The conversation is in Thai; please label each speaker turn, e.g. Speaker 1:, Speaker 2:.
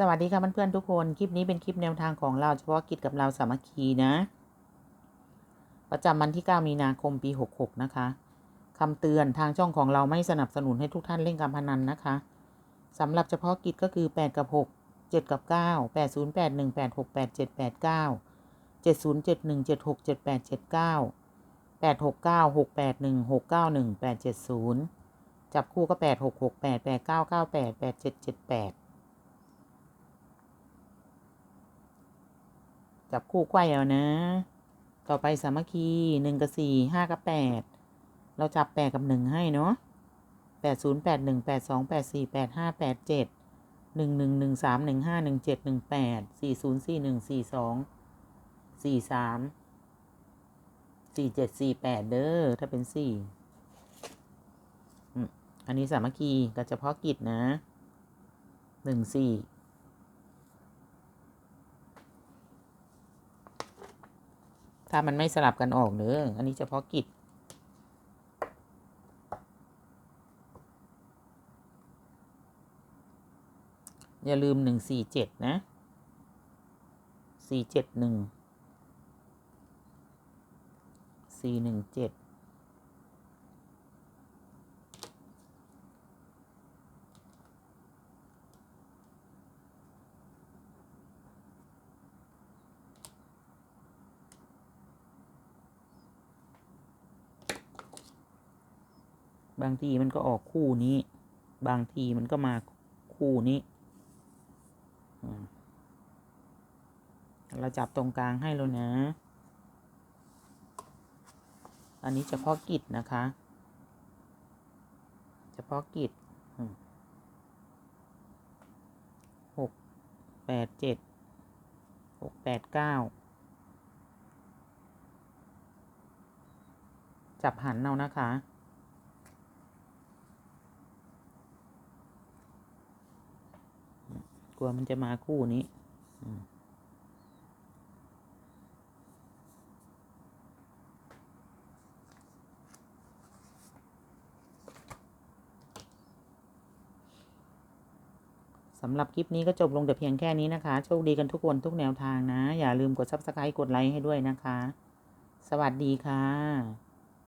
Speaker 1: สวัสดีค่ะเพื่อนๆทุกคน คลิปนี้เป็นคลิปแนวทางของเราเฉพาะกิจกับเราสามัคคีนะ ประจำวันที่ 9 มีนาคมปี 66 นะคะคำเตือนทางช่องของเราไม่สนับสนุนให้ทุกท่านเล่นการพนันนะคะสำหรับเฉพาะกิจก็คือ 8 กับ 6 7 กับ 9 8 0 8 1 8 6 8 7 8 9 7 0 7 1 7 6 7 8 7 9 8 6 9 6 8 1 6 9 1 8 7 0 จับคู่ก็ 8 6 6 8 8 9 9 8 8 7 7 8 จับคู่ไขว้เอานะ ต่อไปสามัคคีหนึ่งกับสี่ห้ากับแปดเราจับแปดกับหนึ่งให้เนาะแปดศูนย์แปดหนึ่งแปดสองแปดสี่แปดห้าแปดเจ็ดหนึ่งหนึ่งหนึ่งสามหนึ่งห้าหนึ่งเจ็ดหนึ่งแปดสี่ศูนย์สี่หนึ่งสี่สองสี่สามสี่เจ็ดสี่แปดเด้อถ้าเป็นสี่อันนี้สามัคคีกับเฉพาะกิจนะหนึ่งสี่ ถ้ามันไม่สลับกันออกเนออันนี้เฉพาะกิจ อย่าลืมหนึ่งสี่เจ็ดนะสี่เจ็ดหนึ่งสี่หนึ่งเจ็ด บางทีมันก็ออกคู่นี้ บางทีมันก็มาคู่นี้เราจับตรงกลางให้แล้วนะ อันนี้เฉพาะกิจนะคะ เฉพาะกิจหกแปดเจ็ดหกแปดเก้าจับหันเอานะคะ กลัวมันจะมาคู่นี้สำหรับคลิปนี้ก็จบลงแต่เพียงแค่นี้นะคะ โชคดีกันทุกคนทุกแนวทางนะ อย่าลืมกด subscribe กดไลค์ให้ด้วยนะคะ สวัสดีค่ะ